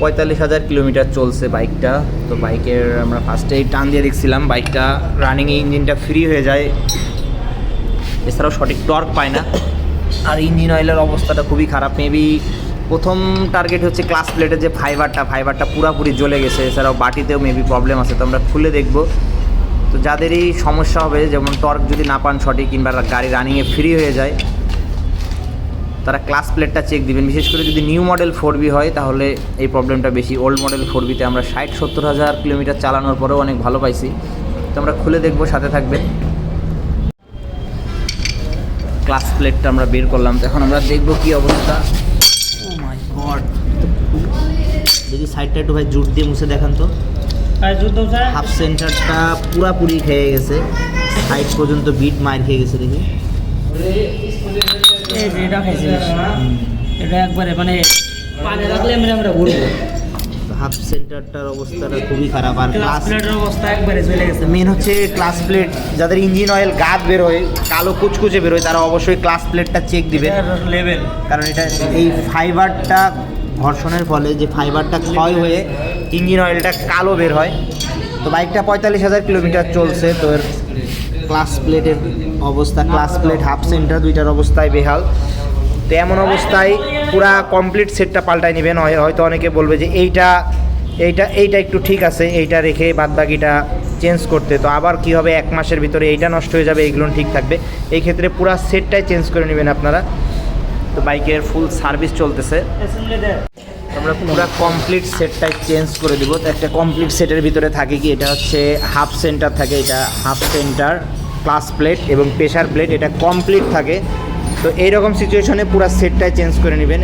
পঁয়তাল্লিশ হাজার কিলোমিটার চলছে বাইকটা। তো বাইকের আমরা ফার্স্টেই টান দিয়ে দেখছিলাম, বাইকটা রানিং ইঞ্জিনটা ফ্রি হয়ে যায়। এছাড়াও সঠিক টর্ক পায় না। আর ইঞ্জিন অয়েলের অবস্থাটা খুবই খারাপ। মেবি প্রথম টার্গেট হচ্ছে ক্লাস প্লেটের যে ফাইবারটা ফাইবারটা পুরাপুরি জ্বলে গেছে। এছাড়াও বাটিতেও মেবি প্রবলেম আছে, তো আমরা খুলে দেখব। তো যাদেরই সমস্যা হবে, যেমন টর্ক যদি না পান সঠিক, কিংবা গাড়ি রানিংয়ে ফ্রি হয়ে যায় তারা ক্লাস প্লেটটা চেক দিবেন। বিশেষ করে যদি নিউ মডেল ফোর বি হয় তাহলে এই প্রবলেমটা বেশি। ওল্ড মডেল ফোর বিতে আমরা ষাট সত্তর হাজার কিলোমিটার চালানোর পরেও অনেক ভালো পাইছি। তো আমরা খুলে দেখব সাথে থাকবেন। ক্লাস প্লেটটা আমরা বের করলাম। তো এখন আমরা দেখব কি অবস্থা। ও মাই গড দেখি সাইডটা একটু ভাই জুট দিয়ে মুছে দেখান তো। হাফ সেন্টারটা পুরাপুরি খেয়ে গেছে। সাইড পর্যন্ত বিট মার খেয়ে গেছে দেখি। এটা খাইছে এটা একবারে মানে পানি রাখলে আমরা আমরা ঘুরবো হাফ সেন্টারটার অবস্থাটা খুবই খারাপ আর ক্লাস প্লেটের অবস্থা একবারে চলে গেছে। মেন হচ্ছে ক্লাস প্লেট যাদের ইঞ্জিন অয়েল গাদ বেরোয় কালো কুচকুচে বেরোয় তারা অবশ্যই ক্লাস প্লেটটা চেক দিবেন লেভেল কারণ এটা এই ফাইবারটা ঘর্ষণের ফলে যে ফাইবারটা ক্ষয় হয়ে ইঞ্জিন অয়েলটা কালো বের হয়। তো বাইকটা পঁয়তাল্লিশ হাজার কিলোমিটার চলছে তো এর ক্লাস প্লেটের অবস্থা ক্লাস প্লেট হাফ সেন্টার দুইটার অবস্থায় বেহাল। তো এমন অবস্থায় পুরা কমপ্লিট সেটটা পাল্টায় নেবেন হয়- হয়তো অনেকে বলবে যে এইটা এইটা এইটা একটু ঠিক আছে, এইটা রেখে বাদবাকিটা চেঞ্জ করতে। তো আবার কি হবে, এক মাসের ভিতরে এইটা নষ্ট হয়ে যাবে, এইগুলো ঠিক থাকবে। এই ক্ষেত্রে পুরা সেটটাই চেঞ্জ করে নেবেন আপনারা। তো বাইকের ফুল সার্ভিস চলতেছে। আমরা পুরো কমপ্লিট সেটটাই চেঞ্জ করে দিব। তো একটা কমপ্লিট সেটের ভিতরে থাকে কি, এটা হচ্ছে হাফ সেন্টার থাকে, এটা হাফ সেন্টার ক্লাস প্লেট এবং প্রেশার প্লেট এটা কমপ্লিট থাকে। তো এইরকম সিচুয়েশনে পুরো সেটটাই চেঞ্জ করে নেবেন।